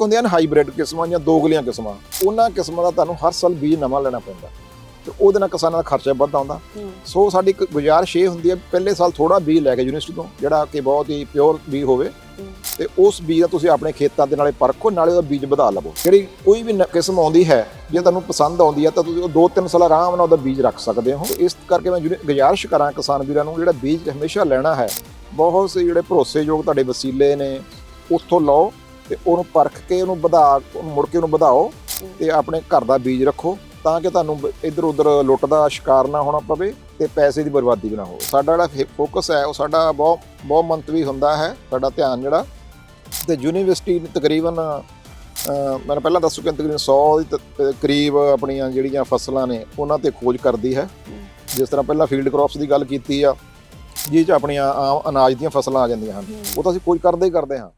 ਇੱਕ ਹੁੰਦੀਆਂ ਨੇ ਹਾਈਬ੍ਰਿਡ ਕਿਸਮਾਂ ਜਾਂ ਦੋਗਲੀਆਂ ਕਿਸਮਾਂ। ਉਹਨਾਂ ਕਿਸਮਾਂ ਦਾ ਤੁਹਾਨੂੰ ਹਰ ਸਾਲ ਬੀਜ ਨਵਾਂ ਲੈਣਾ ਪੈਂਦਾ। ਤੇ ਉਹਦੇ ਨਾਲ ਕਿਸਾਨਾਂ ਦਾ ਖਰਚਾ ਵੱਧ ਆਉਂਦਾ ਸੋ ਸਾਡੀ ਇੱਕ ਗੁਜ਼ਾਰਿਸ਼ ਇਹ ਹੁੰਦੀ ਹੈ। ਪਹਿਲੇ ਸਾਲ ਥੋੜਾ ਬੀਜ ਲੈ ਕੇ ਯੂਨੀਵਰਸਿਟੀ ਤੋਂ ਜਿਹੜਾ ਕਿ ਬਹੁਤ ਹੀ ਪਿਓਰ ਬੀਜ ਹੋਵੇ। ਤੇ ਉਸ ਬੀਜ ਦਾ ਤੁਸੀਂ ਆਪਣੇ ਖੇਤਾਂ ਦੇ ਨਾਲੇ ਪਰਖੋ ਨਾਲੇ ਉਹਦਾ ਬੀਜ ਵਧਾ ਲਵੋ। ਜਿਹੜੀ ਕੋਈ ਵੀ ਕਿਸਮ ਆਉਂਦੀ ਹੈ ਜੇ ਤੁਹਾਨੂੰ ਪਸੰਦ ਆਉਂਦੀ ਹੈ ਤਾਂ ਤੁਸੀਂ ਉਹ ਦੋ ਤਿੰਨ ਸਾਲ ਆਰਾਮ ਨਾਲ ਉਹਦਾ ਬੀਜ ਰੱਖ ਸਕਦੇ ਹੋ। ਇਸ ਕਰਕੇ ਮੈਂ ਗੁਜ਼ਾਰਿਸ਼ ਕਰਾਂ ਕਿਸਾਨ ਵੀਰਾਂ ਨੂੰ ਜਿਹੜਾ ਬੀਜ ਹਮੇਸ਼ਾ ਲੈਣਾ ਹੈ ਬਹੁਤ ਸੇ ਜਿਹੜੇ ਭਰੋਸੇਯੋਗ ਤੁਹਾਡੇ ਵਸੀਲੇ ਨੇ ਉੱਥੋਂ ਲਓ। ਤੇ ਉਹਨੂੰ ਪਰਖ ਕੇ ਉਹਨੂੰ ਵਧਾ ਉਹਨੂੰ ਮੁੜ ਕੇ ਉਹਨੂੰ ਵਧਾਓ ਤੇ ਆਪਣੇ ਘਰ ਦਾ ਬੀਜ ਰੱਖੋ ਤਾਂ ਕਿ ਤੁਹਾਨੂੰ ਇੱਧਰ ਉੱਧਰ ਲੁੱਟ ਦਾ ਸ਼ਿਕਾਰ ਨਾ ਹੋਣਾ ਪਵੇ ਤੇ ਪੈਸੇ ਦੀ ਬਰਬਾਦੀ ਵੀ ਨਾ ਹੋਵੇ। ਸਾਡਾ ਜਿਹੜਾ ਫੋਕਸ ਹੈ ਉਹ ਸਾਡਾ ਬਹੁਤ ਬਹੁਤ ਮੰਤਵੀ ਹੁੰਦਾ ਹੈ ਸਾਡਾ ਧਿਆਨ ਜਿਹੜਾ ਤੇ ਯੂਨੀਵਰਸਿਟੀ ਤਕਰੀਬਨ ਮੈਂ ਪਹਿਲਾਂ ਦੱਸੂ ਕਿ ਤਕਰੀਬਨ 100 ਦੀ ਕਰੀਬ ਆਪਣੀਆਂ ਜਿਹੜੀਆਂ ਫਸਲਾਂ ਨੇ ਉਹਨਾਂ ਤੇ ਖੋਜ ਕਰਦੀ ਹੈ। ਜਿਸ ਤਰ੍ਹਾਂ ਪਹਿਲਾਂ ਫੀਲਡ ਕ੍ਰੌਪਸ ਦੀ ਗੱਲ ਕੀਤੀ ਆ ਜਿਹ ਚ ਆਪਣੀਆਂ ਆਮ ਅਨਾਜ ਦੀਆਂ ਫਸਲਾਂ ਆ ਜਾਂਦੀਆਂ ਹਨ। ਉਹ ਤਾਂ ਅਸੀਂ ਖੋਜ ਕਰਦੇ ਹੀ ਕਰਦੇ ਹਾਂ।